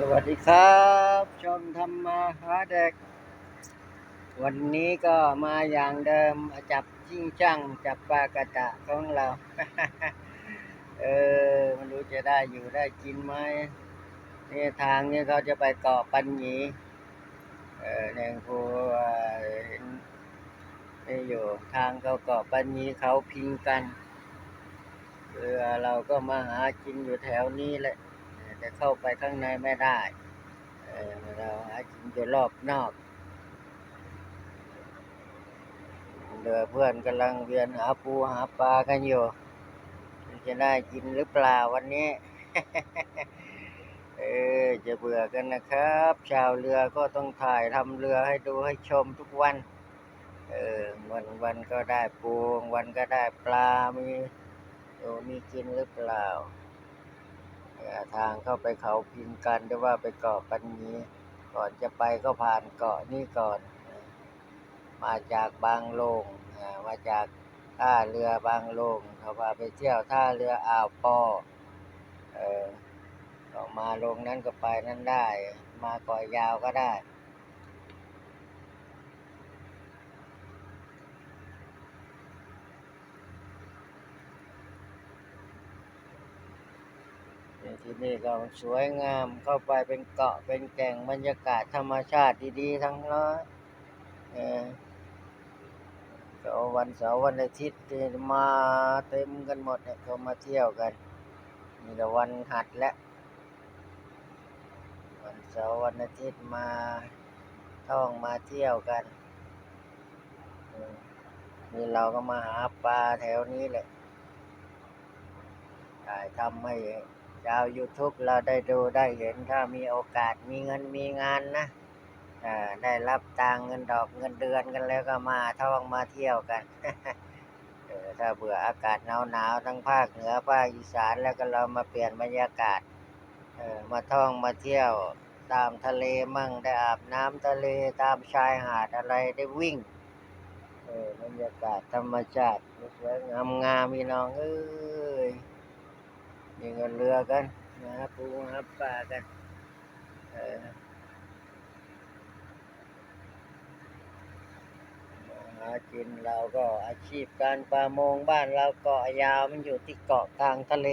สวัสดีครับชมทำมาหาเด็ก วันนี้ก็มาอย่างเดิมจับจิ้งจังจับปลากระตะของเรา เออมันรู้จะได้อยู่ได้กินไหมนี่ทางนี้เขาจะไปเกาะปัญญีเออแนงพูเห็นนี่อยู่ทางเขาเกาะปัญญีเขาพิงกันเรือเราก็มาหากินอยู่แถวนี้แหละ แต่เข้าไปข้างในไม่ได้เออเราหากินอยู่รอบนอกเรือเพื่อนกำลังเวียนหาปูหาปลากันอยู่ จะได้กินหรือเปล่าวันนี้เออจะเบื่อกันนะครับ ชาวเรือก็ต้องถ่ายทำเรือให้ดูให้ชมทุกวัน เออวันวันก็ได้ปูวันก็ได้ปลา มีโอมีกินหรือเปล่า ทางเข้าไปเขาพิงกันหรือว่าไปเกาะปันนี้ ก่อนจะไปก็ผ่านเกาะนี้ก่อน มาจากบางโลงมาจากท่าเรือบางโลงเขาพาไปเที่ยวท่าเรืออ่าวปอเออมาลงนั้นก็ไปนั้นได้ มาเกาะยาวก็ได้ ที่นี่ก็สวยงามเข้าไปเป็นเกาะเป็นแก่งบรรยากาศธรรมชาติดีๆทั้งนั้นเออวันเสาร์วันอาทิตย์มาเต็มกันหมดเนี่ยเขามาเที่ยวกันมีแต่วันหัดและวันเสาร์วันอาทิตย์มาท่องมาเที่ยวกันนี่เราก็มาหาปลาแถวนี้แหละถ่ายทำให้ ชาว YouTube เราได้ดูได้เห็นถ้ามีโอกาสมีเงินมีงานนะได้รับตังเงินดอกเงินเดือนกันแล้วก็มาท่องมาเที่ยวกันถ้าเบื่ออากาศหนาวหนาวๆทั้งภาคเหนือภาคอีสานแล้วก็เรามาเปลี่ยนบรรยากาศมาท่องมาเที่ยวตามทะเลมั่งได้อาบน้ำทะเลตามชายหาดอะไรได้วิ่งเออบรรยากาศธรรมชาติสวยงามงามๆพี่น้องเอ้ย มีเงินเรือกันนะปูหาปลากันเออหากินเราก็อาชีพการประมงบ้านเราเกาะยาวมันอยู่ที่เกาะกลางทะเล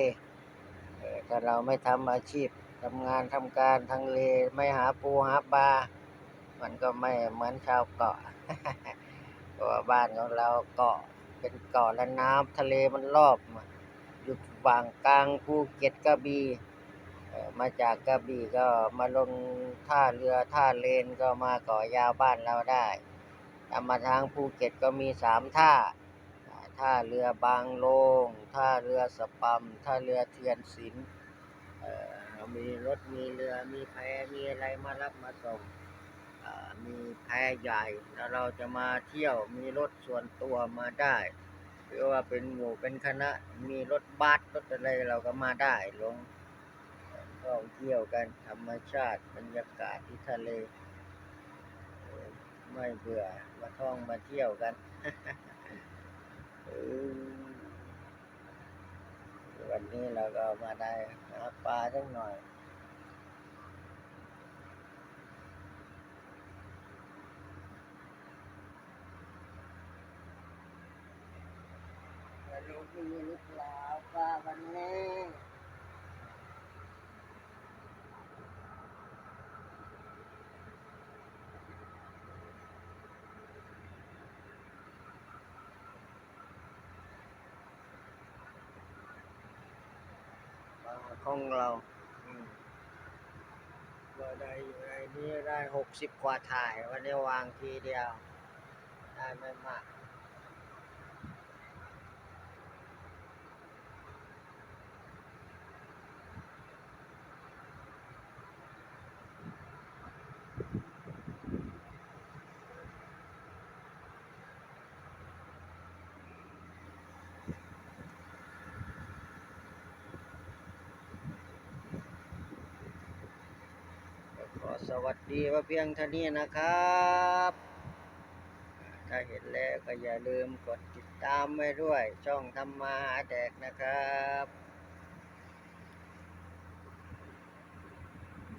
ถ้าเราไม่ทำอาชีพทำงานทำการทางเลไม่หาปูหาปลา มันก็ไม่เหมือนชาวเกาะเพราะว่าบ้านของเราเกาะเป็นเกาะและน้ำทะเลมันรอบมา ฝั่งกลางภูเก็ตกระบี่มาจากกระบี่ก็มาลงท่าเรือท่าเลนก็มาเกาะยาวบ้านเราได้ถ้ามาทางภูเก็ตก็มีสามท่า ท่าเรือบางโลง ท่าเรือสปัม ท่าเรือเทียนศิลป์เอ่อมีรถมีเรือมีแพมีอะไรมารับมาส่งมีแพใหญ่แล้วเราจะมาเที่ยวมีรถส่วนตัวมาได้ หรือว่าเป็นหมู่เป็นคณะมีรถบัสรถอะไรเราก็มาได้ลงท่องเที่ยวกันธรรมชาติบรรยากาศที่ทะเล ไม่เบื่อมาท่องมาเที่ยวกันวันนี้เราก็มาได้หาปลาสักหน่อย ไม่รู้มีหรือเปล่าปลาวันนี้ปลาของเราอืมก็ได้อยู่ในนี้ได้หกสิบกว่าถ่าย วันนี้วางทีเดียว ได้ไม่มาก วัสดีว่าเพียงเท่านี้นะครับ ถ้าเห็นแล้วก็อย่าลืมกดติดตามไว้ด้วย ช่องทำมาหาแดกนะครับ